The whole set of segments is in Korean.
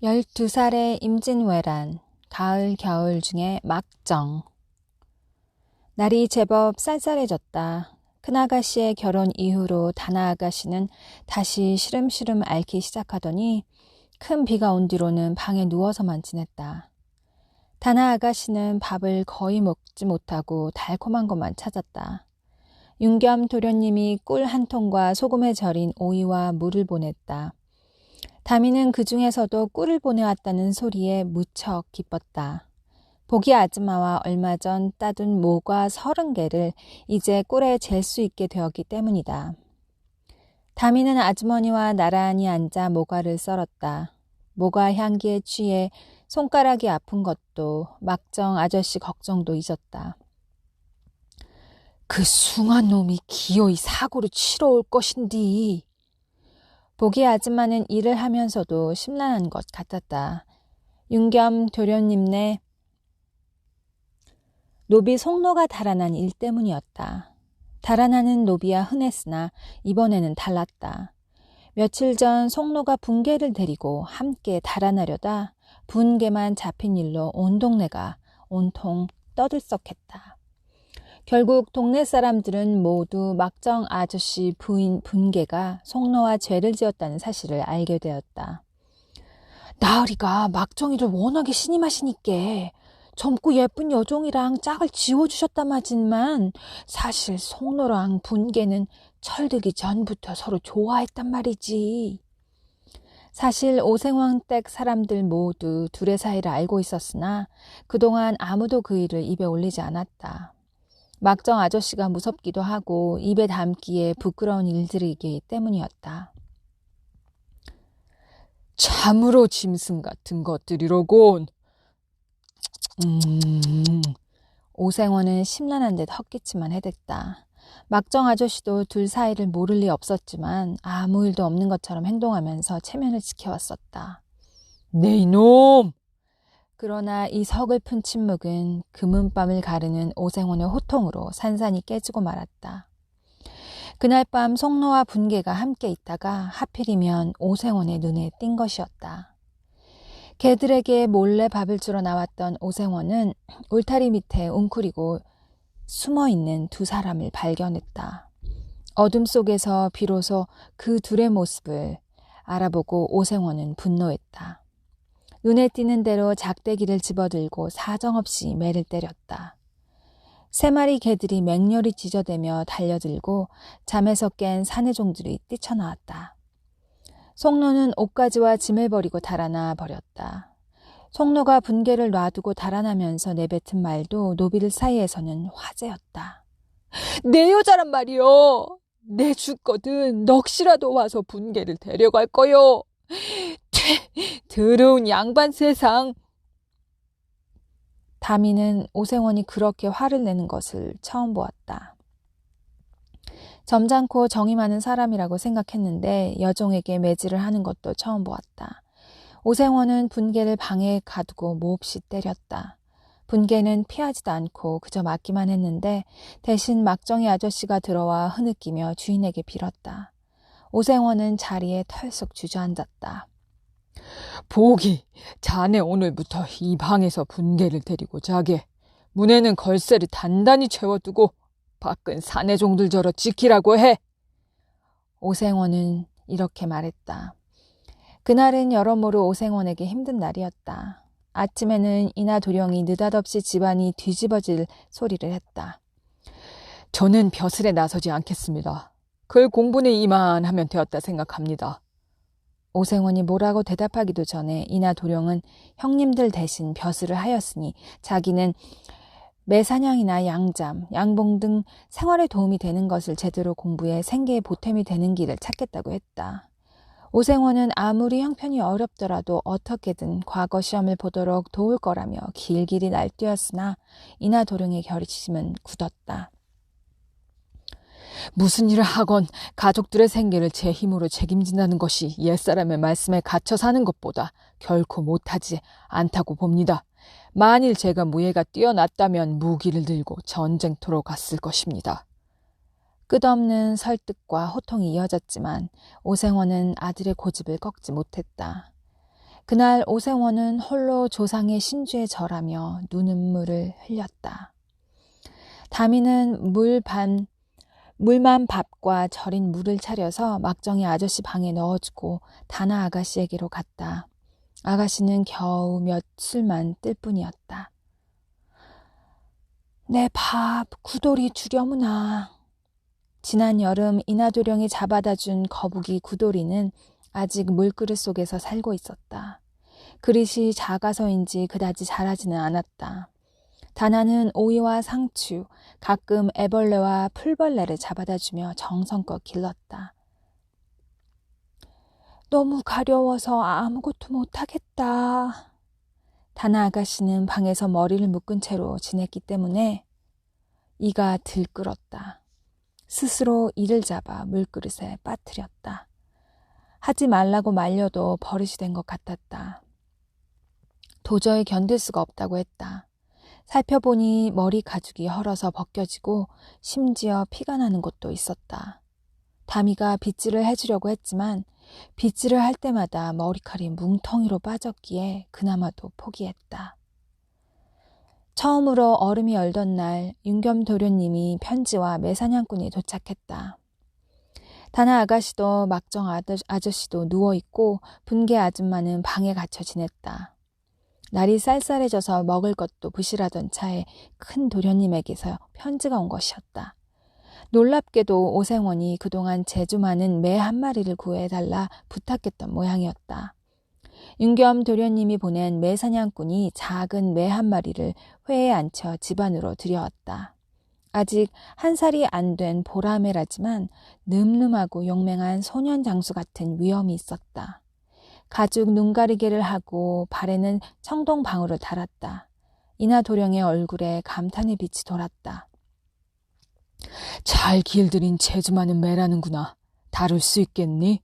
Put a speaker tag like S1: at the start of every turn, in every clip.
S1: 12살의 임진왜란, 가을, 겨울 중에 막정. 날이 제법 쌀쌀해졌다. 큰아가씨의 결혼 이후로 다나아가씨는 다시 시름시름 앓기 시작하더니 큰 비가 온 뒤로는 방에 누워서만 지냈다. 다나아가씨는 밥을 거의 먹지 못하고 달콤한 것만 찾았다. 윤겸 도련님이 꿀 한 통과 소금에 절인 오이와 물을 보냈다. 다미는 그 중에서도 꿀을 보내왔다는 소리에 무척 기뻤다. 보기 아줌마와 얼마 전 따둔 모과 서른 개를 이제 꿀에 잴 수 있게 되었기 때문이다. 다미는 아주머니와 나란히 앉아 모과를 썰었다. 모과 향기에 취해 손가락이 아픈 것도 막정 아저씨 걱정도 잊었다.
S2: 그 숭한 놈이 기어이 사고를 치러 올 것인디.
S1: 보기 아줌마는 일을 하면서도 심란한 것 같았다. 윤겸 도련님네 노비 속노가 달아난 일 때문이었다. 달아나는 노비야 흔했으나 이번에는 달랐다. 며칠 전 속노가 분개를 데리고 함께 달아나려다 분개만 잡힌 일로 온 동네가 온통 떠들썩했다. 결국 동네 사람들은 모두 막정 아저씨 부인 분계가 송로와 죄를 지었다는 사실을 알게 되었다.
S2: 나으리가 막정이를 워낙에 신임하시니께 젊고 예쁜 여종이랑 짝을 지워주셨단 말이지만 사실 송로랑 분계는 철들기 전부터 서로 좋아했단 말이지.
S1: 사실 오생왕 댁 사람들 모두 둘의 사이를 알고 있었으나 그동안 아무도 그 일을 입에 올리지 않았다. 막정 아저씨가 무섭기도 하고 입에 담기에 부끄러운 일들이기 때문이었다.
S2: 참으로 짐승 같은 것들이로군.
S1: 음. 오생원은 심란한 듯 헛기침만 해댔다. 막정 아저씨도 둘 사이를 모를 리 없었지만 아무 일도 없는 것처럼 행동하면서 체면을 지켜왔었다.
S2: 네 이놈!
S1: 그러나 이 서글픈 침묵은 금은밤을 가르는 오생원의 호통으로 산산이 깨지고 말았다. 그날 밤 송로와 분계가 함께 있다가 하필이면 오생원의 눈에 띈 것이었다. 개들에게 몰래 밥을 주러 나왔던 오생원은 울타리 밑에 웅크리고 숨어 있는 두 사람을 발견했다. 어둠 속에서 비로소 그 둘의 모습을 알아보고 오생원은 분노했다. 눈에 띄는 대로 작대기를 집어들고 사정없이 매를 때렸다. 세 마리 개들이 맹렬히 짖어대며 달려들고 잠에서 깬 사내 종들이 뛰쳐나왔다. 송로는 옷가지와 짐을 버리고 달아나 버렸다. 송로가 분개를 놔두고 달아나면서 내뱉은 말도 노비들 사이에서는 화제였다.
S2: 내 여자란 말이요. 내 죽거든 넋이라도 와서 분개를 데려갈 거요. 더러운 양반 세상.
S1: 다미는 오생원이 그렇게 화를 내는 것을 처음 보았다. 점잖고 정이 많은 사람이라고 생각했는데 여종에게 매질을 하는 것도 처음 보았다. 오생원은 분개를 방에 가두고 몹시 때렸다. 분개는 피하지도 않고 그저 맞기만 했는데 대신 막정이 아저씨가 들어와 흐느끼며 주인에게 빌었다. 오생원은 자리에 털썩 주저앉았다.
S2: 보기, 자네 오늘부터 이 방에서 분개를 데리고 자게. 문에는 걸쇠를 단단히 채워두고 밖은 사내종들 저러 지키라고 해.
S1: 오생원은 이렇게 말했다. 그날은 여러모로 오생원에게 힘든 날이었다. 아침에는 이나 도령이 느닷없이 집안이 뒤집어질 소리를 했다.
S2: 저는 벼슬에 나서지 않겠습니다. 글 공부는 이만하면 되었다 생각합니다.
S1: 오생원이 뭐라고 대답하기도 전에 이나 도령은 형님들 대신 벼슬을 하였으니 자기는 매사냥이나 양잠, 양봉 등 생활에 도움이 되는 것을 제대로 공부해 생계에 보탬이 되는 길을 찾겠다고 했다. 오생원은 아무리 형편이 어렵더라도 어떻게든 과거 시험을 보도록 도울 거라며 길길이 날뛰었으나 이나 도령의 결심은 굳었다.
S2: 무슨 일을 하건 가족들의 생계를 제 힘으로 책임진다는 것이 옛사람의 말씀에 갇혀 사는 것보다 결코 못하지 않다고 봅니다. 만일 제가 무예가 뛰어났다면 무기를 들고 전쟁터로 갔을 것입니다.
S1: 끝없는 설득과 호통이 이어졌지만 오생원은 아들의 고집을 꺾지 못했다. 그날 오생원은 홀로 조상의 신주에 절하며 눈은물을 흘렸다. 다미는 물 반, 물만 밥과 절인 물을 차려서 막정이 아저씨 방에 넣어주고 다나 아가씨에게로 갔다. 아가씨는 겨우 몇 술만 뜰 뿐이었다. 내 밥 구돌이 주려무나. 지난 여름 이나도령이 잡아다 준 거북이 구돌이는 아직 물그릇 속에서 살고 있었다. 그릇이 작아서인지 그다지 자라지는 않았다. 다나는 오이와 상추, 가끔 애벌레와 풀벌레를 잡아다 주며 정성껏 길렀다. 너무 가려워서 아무것도 못하겠다. 다나 아가씨는 방에서 머리를 묶은 채로 지냈기 때문에 이가 들끓었다. 스스로 이를 잡아 물그릇에 빠뜨렸다. 하지 말라고 말려도 버릇이 된 것 같았다. 도저히 견딜 수가 없다고 했다. 살펴보니 머리 가죽이 헐어서 벗겨지고 심지어 피가 나는 곳도 있었다. 다미가 빗질을 해주려고 했지만 빗질을 할 때마다 머리칼이 뭉텅이로 빠졌기에 그나마도 포기했다. 처음으로 얼음이 얼던 날 윤겸 도련님이 편지와 매사냥꾼이 도착했다. 다나 아가씨도 막정 아저씨도 누워있고 분개 아줌마는 방에 갇혀 지냈다. 날이 쌀쌀해져서 먹을 것도 부실하던 차에 큰 도련님에게서 편지가 온 것이었다. 놀랍게도 오생원이 그동안 제주 많은 매 한 마리를 구해달라 부탁했던 모양이었다. 윤겸 도련님이 보낸 매 사냥꾼이 작은 매 한 마리를 회에 앉혀 집안으로 들여왔다. 아직 한 살이 안 된 보라매라지만 늠름하고 용맹한 소년 장수 같은 위엄이 있었다. 가죽 눈가리개를 하고 발에는 청동 방울을 달았다. 이나 도령의 얼굴에 감탄의 빛이 돌았다.
S2: 잘 길들인 재주 많은 매라는구나. 다룰 수 있겠니?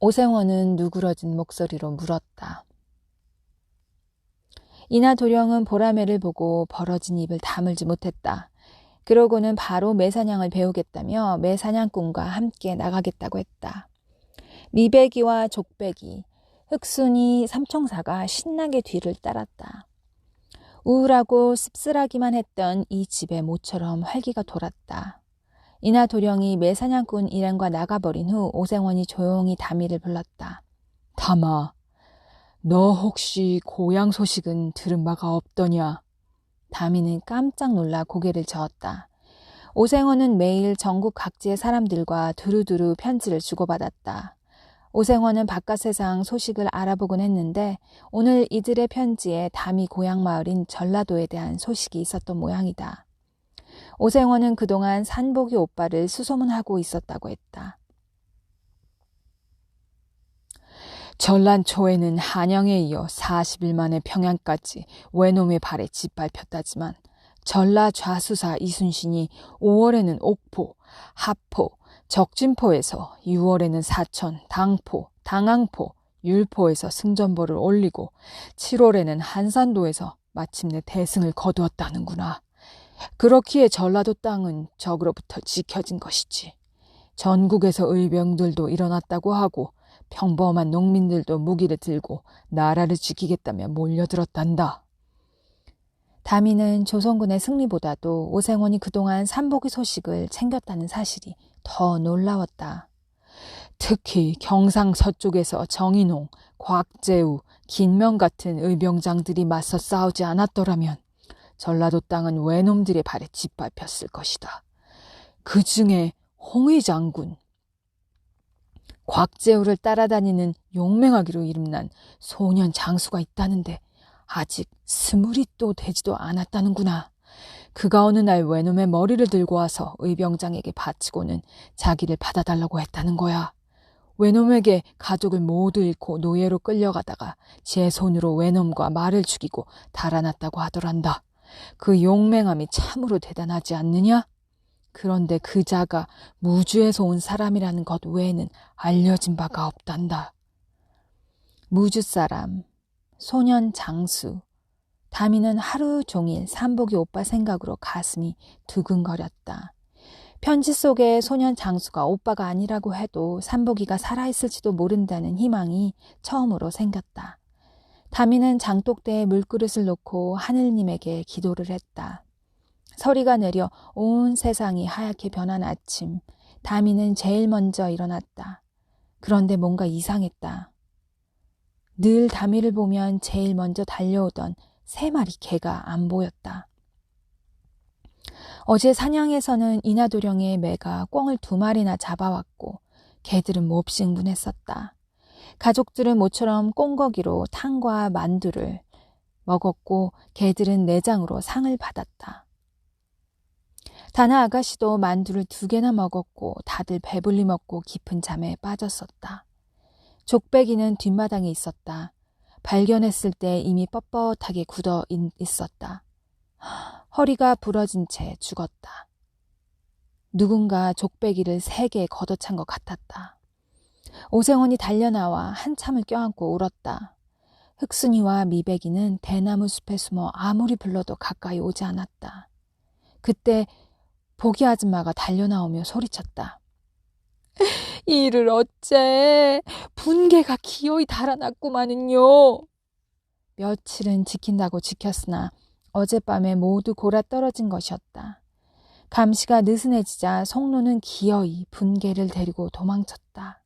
S1: 오생원은 누그러진 목소리로 물었다. 이나 도령은 보라매를 보고 벌어진 입을 다물지 못했다. 그러고는 바로 매사냥을 배우겠다며 매사냥꾼과 함께 나가겠다고 했다. 미배기와 족배기, 흑순이 삼총사가 신나게 뒤를 따랐다. 우울하고 씁쓸하기만 했던 이 집에 모처럼 활기가 돌았다. 이나 도령이 매사냥꾼 일행과 나가버린 후 오생원이 조용히 다미를 불렀다.
S2: 담아, 너 혹시 고향 소식은 들은 바가 없더냐?
S1: 다미는 깜짝 놀라 고개를 저었다. 오생원은 매일 전국 각지의 사람들과 두루두루 편지를 주고받았다. 오생원은 바깥 세상 소식을 알아보곤 했는데 오늘 이들의 편지에 담이 고향 마을인 전라도에 대한 소식이 있었던 모양이다. 오생원은 그동안 산복이 오빠를 수소문하고 있었다고 했다.
S2: 전란 초에는 한양에 이어 40일 만에 평양까지 외놈의 발에 짓밟혔다지만 전라 좌수사 이순신이 5월에는 옥포, 하포, 적진포에서 6월에는 사천, 당포, 당항포, 율포에서 승전보를 올리고 7월에는 한산도에서 마침내 대승을 거두었다는구나. 그렇기에 전라도 땅은 적으로부터 지켜진 것이지. 전국에서 의병들도 일어났다고 하고 평범한 농민들도 무기를 들고 나라를 지키겠다며 몰려들었단다.
S1: 다미는 조선군의 승리보다도 오생원이 그동안 삼복의 소식을 챙겼다는 사실이 더 놀라웠다.
S2: 특히 경상 서쪽에서 정인홍, 곽재우, 긴명 같은 의병장들이 맞서 싸우지 않았더라면 전라도 땅은 외놈들의 발에 짓밟혔을 것이다. 그 중에 홍의 장군, 곽재우를 따라다니는 용맹하기로 이름난 소년 장수가 있다는데 아직 스물이 또 되지도 않았다는구나. 그가 어느 날 외놈의 머리를 들고 와서 의병장에게 바치고는 자기를 받아달라고 했다는 거야. 외놈에게 가족을 모두 잃고 노예로 끌려가다가 제 손으로 외놈과 말을 죽이고 달아났다고 하더란다. 그 용맹함이 참으로 대단하지 않느냐? 그런데 그 자가 무주에서 온 사람이라는 것 외에는 알려진 바가 없단다.
S1: 무주 사람, 소년 장수, 다미는 하루 종일 삼복이 오빠 생각으로 가슴이 두근거렸다. 편지 속에 소년 장수가 오빠가 아니라고 해도 삼복이가 살아있을지도 모른다는 희망이 처음으로 생겼다. 다미는 장독대에 물그릇을 놓고 하늘님에게 기도를 했다. 서리가 내려 온 세상이 하얗게 변한 아침, 다미는 제일 먼저 일어났다. 그런데 뭔가 이상했다. 늘 다미를 보면 제일 먼저 달려오던 세 마리 개가 안 보였다. 어제 사냥에서는 이나도령의 매가 꿩을 두 마리나 잡아왔고 개들은 몹시 흥분했었다. 가족들은 모처럼 꽁거기로 탕과 만두를 먹었고 개들은 내장으로 상을 받았다. 다나 아가씨도 만두를 두 개나 먹었고 다들 배불리 먹고 깊은 잠에 빠졌었다. 족배기는 뒷마당에 있었다. 발견했을 때 이미 뻣뻣하게 굳어 있었다. 허리가 부러진 채 죽었다. 누군가 족배기를 세개 걷어찬 것 같았다. 오생원이 달려나와 한참을 껴안고 울었다. 흑순이와 미백이는 대나무 숲에 숨어 아무리 불러도 가까이 오지 않았다. 그때 보기 아줌마가 달려나오며 소리쳤다. 이를 어째 분개가 기어이 달아났구마는요. 며칠은 지킨다고 지켰으나 어젯밤에 모두 골아 떨어진 것이었다. 감시가 느슨해지자 송로는 기어이 분개를 데리고 도망쳤다.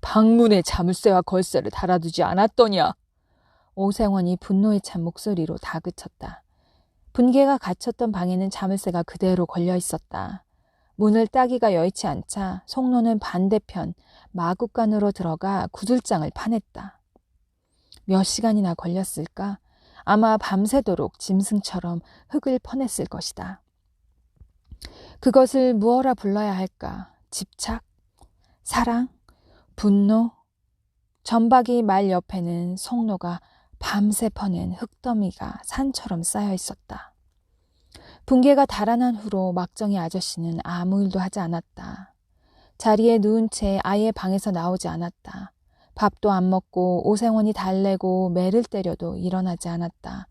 S2: 방문에 자물쇠와 걸쇠를 달아두지 않았더냐?
S1: 오생원이 분노에 찬 목소리로 다그쳤다. 분개가 갇혔던 방에는 자물쇠가 그대로 걸려 있었다. 문을 따기가 여의치 않자 송로는 반대편 마구간으로 들어가 구들장을 파냈다. 몇 시간이나 걸렸을까? 아마 밤새도록 짐승처럼 흙을 퍼냈을 것이다. 그것을 무어라 불러야 할까? 집착? 사랑? 분노? 전박이 말 옆에는 송로가 밤새 퍼낸 흙더미가 산처럼 쌓여 있었다. 붕괴가 달아난 후로 막정이 아저씨는 아무 일도 하지 않았다. 자리에 누운 채 아예 방에서 나오지 않았다. 밥도 안 먹고 오생원이 달래고 매를 때려도 일어나지 않았다.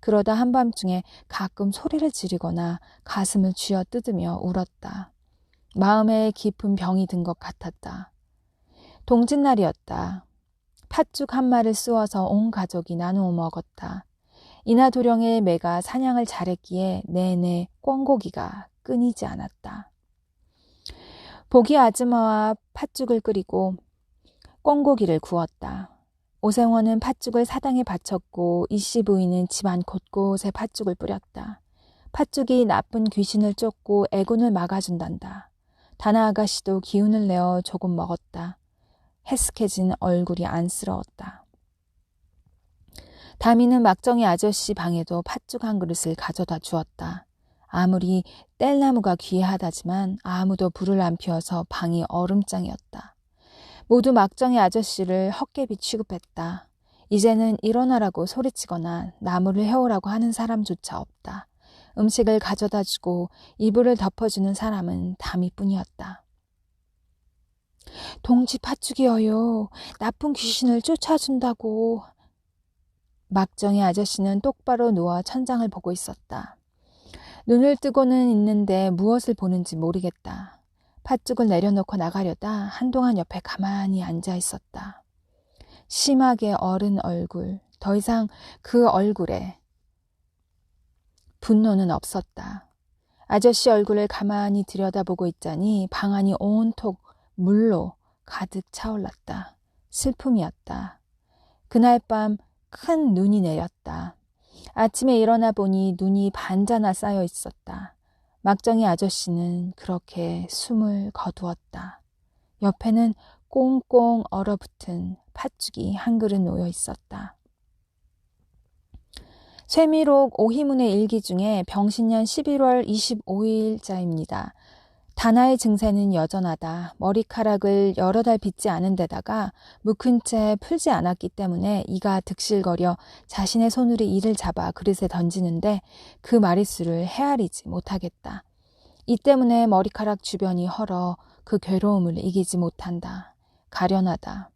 S1: 그러다 한밤중에 가끔 소리를 지르거나 가슴을 쥐어 뜯으며 울었다. 마음에 깊은 병이 든 것 같았다. 동짓날이었다. 팥죽 한 마를 쑤어서 온 가족이 나누어 먹었다. 이나 도령의 매가 사냥을 잘했기에 내내 꿩고기가 끊이지 않았다. 보기 아줌마와 팥죽을 끓이고 꿩고기를 구웠다. 오생원은 팥죽을 사당에 바쳤고 이씨 부인은 집안 곳곳에 팥죽을 뿌렸다. 팥죽이 나쁜 귀신을 쫓고 애군을 막아준단다. 다나 아가씨도 기운을 내어 조금 먹었다. 해스케진 얼굴이 안쓰러웠다. 다미는 막정이 아저씨 방에도 팥죽 한 그릇을 가져다 주었다. 아무리 뗄나무가 귀하다지만 아무도 불을 안 피워서 방이 얼음장이었다. 모두 막정이 아저씨를 헛개비 취급했다. 이제는 일어나라고 소리치거나 나무를 해오라고 하는 사람조차 없다. 음식을 가져다 주고 이불을 덮어주는 사람은 담이뿐이었다. 동지 팥죽이어요. 나쁜 귀신을 쫓아준다고. 막정이 아저씨는 똑바로 누워 천장을 보고 있었다. 눈을 뜨고는 있는데 무엇을 보는지 모르겠다. 팥죽을 내려놓고 나가려다 한동안 옆에 가만히 앉아 있었다. 심하게 어른 얼굴, 더 이상 그 얼굴에 분노는 없었다. 아저씨 얼굴을 가만히 들여다보고 있자니 방안이 온통 물로 가득 차올랐다. 슬픔이었다. 그날 밤 큰 눈이 내렸다. 아침에 일어나 보니 눈이 반자나 쌓여 있었다. 막정이 아저씨는 그렇게 숨을 거두었다. 옆에는 꽁꽁 얼어붙은 팥죽이 한 그릇 놓여 있었다. 쇠미록 오희문의 일기 중에 병신년 11월 25일자입니다. 다나의 증세는 여전하다. 머리카락을 여러 달 빗지 않은 데다가 묵은 채 풀지 않았기 때문에 이가 득실거려 자신의 손으로 이를 잡아 그릇에 던지는데 그 마리수를 헤아리지 못하겠다. 이 때문에 머리카락 주변이 헐어 그 괴로움을 이기지 못한다. 가련하다.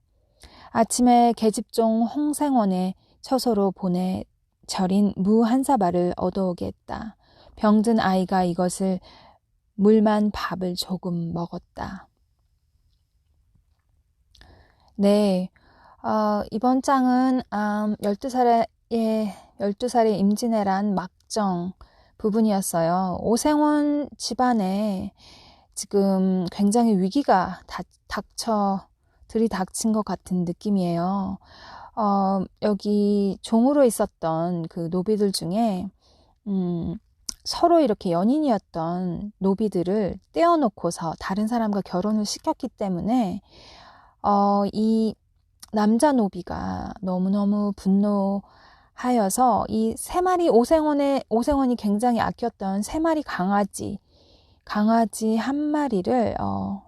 S1: 아침에 계집종 홍생원의 처소로 보내 절인 무 한 사발을 얻어오게 했다. 병든 아이가 이것을 물만 밥을 조금 먹었다. 네, 어, 이번 장은 음, 12살의, 예, 12살의 임진왜란 막정 부분이었어요. 오생원 집안에 지금 굉장히 위기가 다, 닥쳐 들이닥친 것 같은 느낌이에요. 어, 여기 종으로 있었던 그 노비들 중에 음, 서로 이렇게 연인이었던 노비들을 떼어놓고서 다른 사람과 결혼을 시켰기 때문에 어, 이 남자 노비가 너무너무 분노하여서 이 세 마리 오생원의 오생원이 굉장히 아꼈던 세 마리 강아지 강아지 한 마리를 어,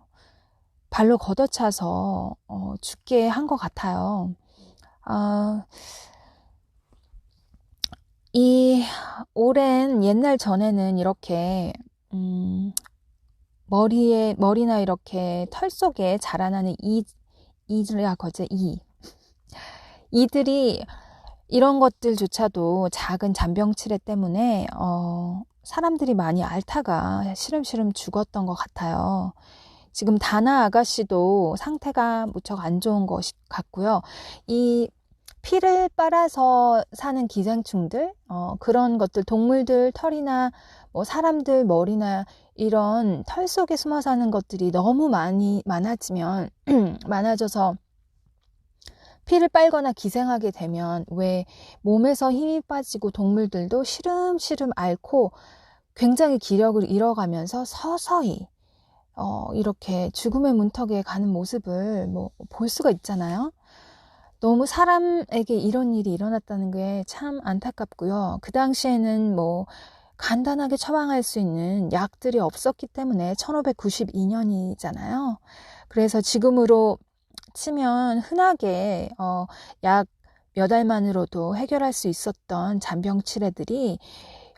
S1: 발로 걷어차서 어, 죽게 한 것 같아요. 어, 이 오랜 옛날 전에는 이렇게 음, 머리에 머리나 이렇게 털 속에 자라나는 이 이라거죠 이 이들이 이런 것들조차도 작은 잔병치레 때문에 어, 사람들이 많이 앓다가 시름시름 죽었던 것 같아요. 지금 다나 아가씨도 상태가 무척 안 좋은 것 같고요. 이 피를 빨아서 사는 기생충들, 어, 그런 것들, 동물들 털이나 뭐 사람들 머리나 이런 털 속에 숨어 사는 것들이 너무 많이 많아지면 많아져서 피를 빨거나 기생하게 되면 왜 몸에서 힘이 빠지고 동물들도 시름시름 앓고 굉장히 기력을 잃어가면서 서서히 어, 이렇게 죽음의 문턱에 가는 모습을 뭐 볼 수가 있잖아요. 너무 사람에게 이런 일이 일어났다는 게 참 안타깝고요. 그 당시에는 뭐 간단하게 처방할 수 있는 약들이 없었기 때문에 1592년이잖아요. 그래서 지금으로 치면 흔하게 어, 약 몇 알만으로도 해결할 수 있었던 잔병 치레들이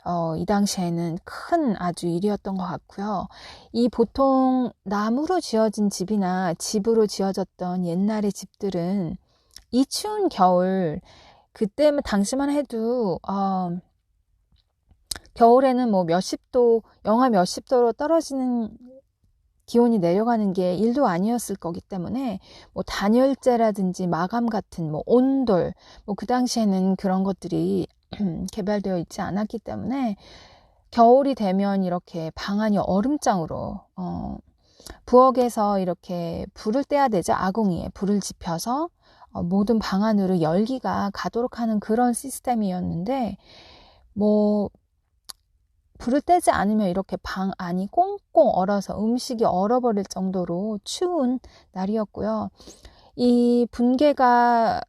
S1: 어, 이 당시에는 큰 아주 일이었던 것 같고요. 이 보통 나무로 지어진 집이나 집으로 지어졌던 옛날의 집들은 이 추운 겨울 그때 당시만 해도 어, 겨울에는 뭐 몇십 도 영하 몇십 도로 떨어지는 기온이 내려가는 게 일도 아니었을 거기 때문에 뭐 단열재라든지 마감 같은 뭐 온돌 뭐 그 당시에는 그런 것들이 개발되어 있지 않았기 때문에 겨울이 되면 이렇게 방안이 얼음장으로 어, 부엌에서 이렇게 불을 떼야 되죠. 아궁이에 불을 지펴서. 어, 모든 방 안으로 열기가 가도록 하는 그런 시스템이었는데 뭐 불을 떼지 않으면 이렇게 방 안이 꽁꽁 얼어서 음식이 얼어버릴 정도로 추운 날이었고요. 이 분계가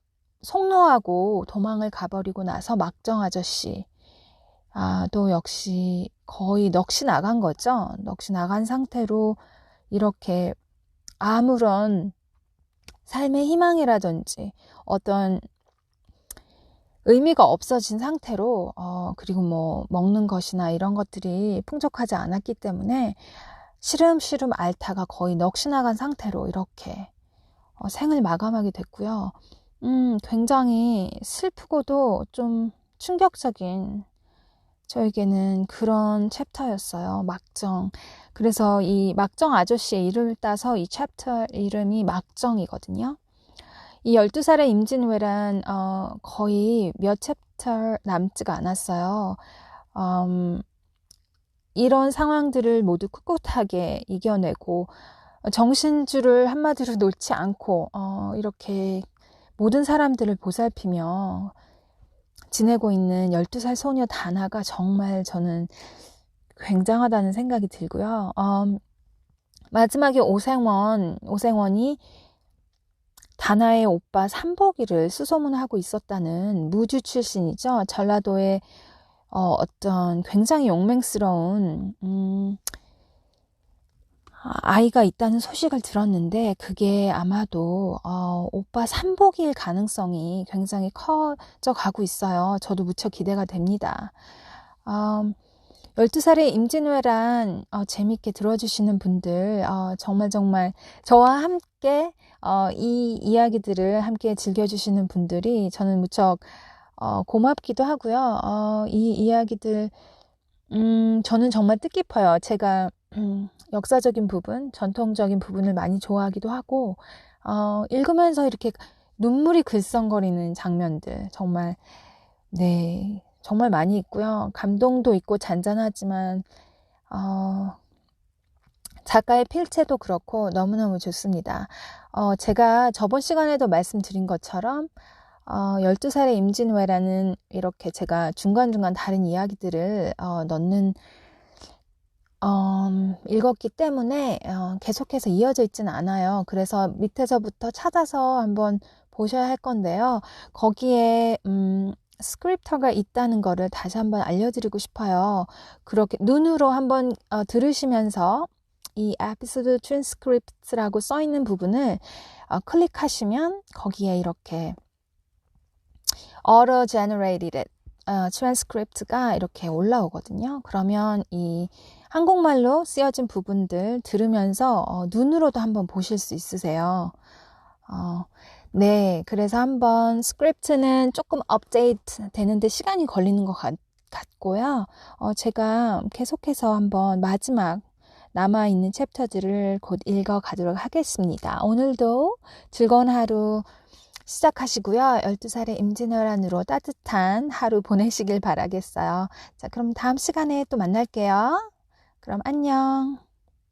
S1: 속노하고 도망을 가버리고 나서 막정 아저씨, 아, 또 역시 거의 넋이 나간 거죠. 넋이 나간 상태로 이렇게 아무런 삶의 희망이라든지 어떤 의미가 없어진 상태로 어, 그리고 뭐 먹는 것이나 이런 것들이 풍족하지 않았기 때문에 시름시름 앓다가 거의 넋이 나간 상태로 이렇게 어, 생을 마감하게 됐고요. 음, 굉장히 슬프고도 좀 충격적인 저에게는 그런 챕터였어요. 막정. 그래서 이 막정 아저씨의 이름을 따서 이 챕터 이름이 막정이거든요. 이 12살의 임진왜란 어, 거의 몇 챕터 남지가 않았어요. 음, 이런 상황들을 모두 꿋꿋하게 이겨내고 정신줄을 한마디로 놓지 않고 어, 이렇게 모든 사람들을 보살피며 지내고 있는 12살 소녀 다나가 정말 저는 굉장하다는 생각이 들고요. 음, 마지막에 오생원, 오생원이 다나의 오빠 삼복이를 수소문하고 있었다는 무주 출신이죠. 전라도의 어, 어떤 굉장히 용맹스러운 음, 아이가 있다는 소식을 들었는데 그게 아마도 어, 오빠 삼복일 가능성이 굉장히 커져 가고 있어요. 저도 무척 기대가 됩니다. 음, 12살의 임진왜란 어, 재밌게 들어주시는 분들 어, 정말 정말 저와 함께 어, 이 이야기들을 함께 즐겨주시는 분들이 저는 무척 어, 고맙기도 하고요. 어, 이 이야기들 음, 저는 정말 뜻깊어요. 제가 음, 역사적인 부분, 전통적인 부분을 많이 좋아하기도 하고, 어, 읽으면서 이렇게 눈물이 글썽거리는 장면들, 정말, 네, 정말 많이 있고요. 감동도 있고 잔잔하지만, 어, 작가의 필체도 그렇고 너무너무 좋습니다. 어, 제가 저번 시간에도 말씀드린 것처럼, 어, 12살의 임진왜라는 이렇게 제가 중간중간 다른 이야기들을 어, 넣는 음, 읽었기 때문에 어, 계속해서 이어져 있지는 않아요. 그래서 밑에서부터 찾아서 한번 보셔야 할 건데요. 거기에 음, 스크립터가 있다는 거를 다시 한번 알려드리고 싶어요. 그렇게 눈으로 한번 어, 들으시면서 이 에피소드 트랜스크립트라고 써 있는 부분을 어, 클릭하시면 거기에 이렇게 auto generated 어, 트랜스크립트가 이렇게 올라오거든요. 그러면 이 한국말로 쓰여진 부분들 들으면서 어, 눈으로도 한번 보실 수 있으세요. 어, 네, 그래서 한번 스크립트는 조금 업데이트 되는데 시간이 걸리는 것 같, 같고요. 어, 제가 계속해서 한번 마지막 남아있는 챕터들을 곧 읽어 가도록 하겠습니다. 오늘도 즐거운 하루 시작하시고요. 12살의 임진왜란으로 따뜻한 하루 보내시길 바라겠어요. 자, 그럼 다음 시간에 또 만날게요. 그럼 안녕.